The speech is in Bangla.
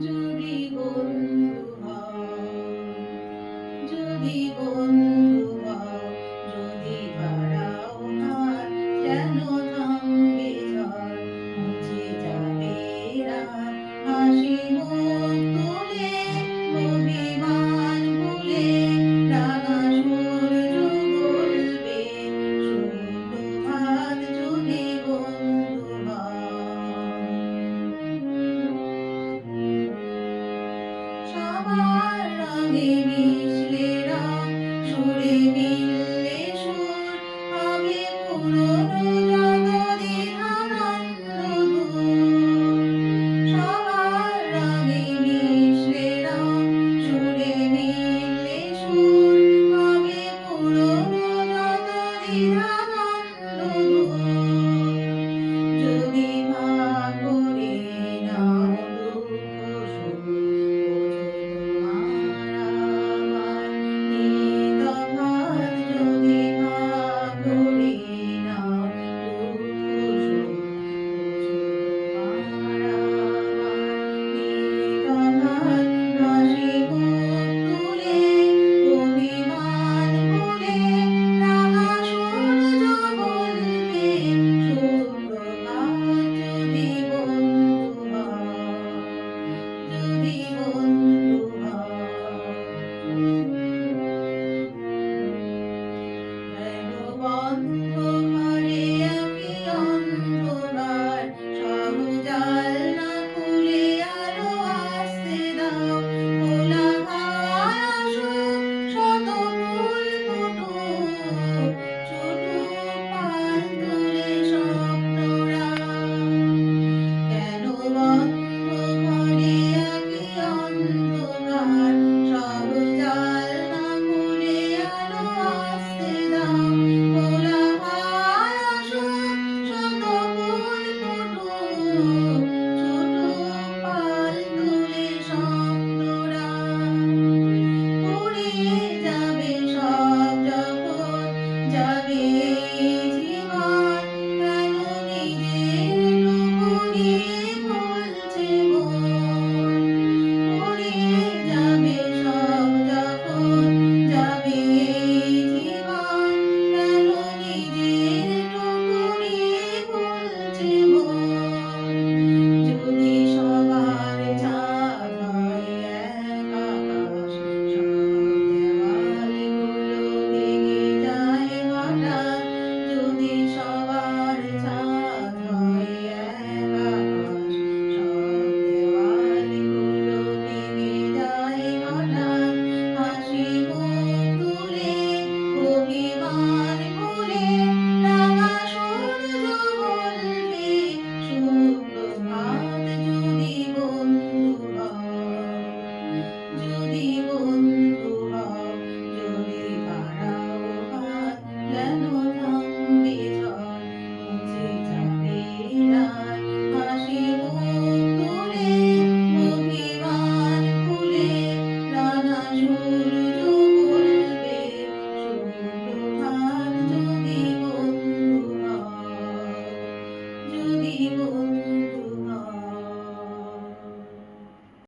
যদি বন্ধু হও যদি বন্ধু হও যদি বাড়াও আর যেন আমার রঙে মিশলে রং সুরে মিশলে